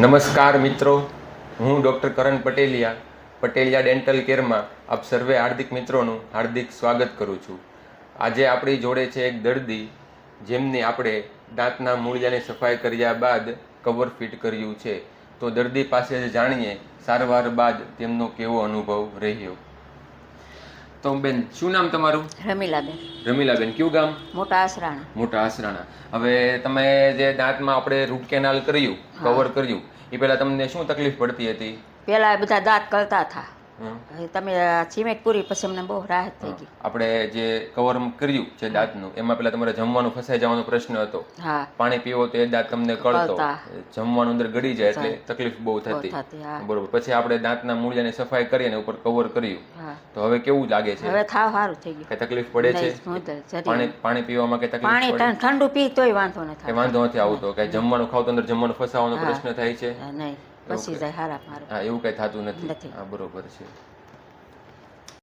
નમસ્કાર મિત્રો. હું ડૉક્ટર કરણ પટેલિયા પટેલિયા ડેન્ટલ કેરમાં આપ સર્વે હાર્દિક મિત્રોનું હાર્દિક સ્વાગત કરું છું. આજે આપણી જોડે છે એક દર્દી જેમની આપણે દાંતના મૂળિયાની સફાઈ કર્યા બાદ કવર ફિટ કર્યું છે. તો દર્દી પાસે જાણીએ, સારવાર બાદ તેમનો કેવો અનુભવ રહ્યો? તો બેન શું નામ તમારું? રમીલાબેન. રમીલાબેન કયું ગામ? મોટા આસરાણા. મોટા આસરાણા. હવે તમે જે દાંતમાં આપણે રૂટ કેનાલ કર્યું કવર કર્યું એ પહેલા તમને શું તકલીફ પડતી હતી? પહેલા બધા દાંત કરતા હતા. તમે સિમેન્ટ પૂરી પછી અમને બહુ રાહત થઈ ગઈ. આપણે જે કવર કર્યું છે દાંતનું એમાં પેલા તમારે જમવાનું ફસાઈ જવાનો પ્રશ્ન હતો. હા. પાણી પીવો તો એ દાંત તમને કળતો. જમવાનું અંદર ગળી જાય એટલે તકલીફ બહુ થતી. બરોબર. પછી આપણે દાંતના મૂળિયાની સફાઈ કરી અને ઉપર કવર કર્યું. તો હવે કેવું લાગે છે? હવે થાવ સારું થઈ ગયું. કઈ તકલીફ પડે છે? પાણી પાણી પીવામાં કઈ તકલીફ પાણી ઠંડુ પી તોય વાંધો નથી વાંધો નથી આવતો. કે જમવાનું ખાવ તો અંદર જમવાનું ફસાવાનો પ્રશ્ન થાય છે? નહીં. પછી જાય હારા મારું હા એવું કઈ થતું નથી. નથી. હા બરોબર છે.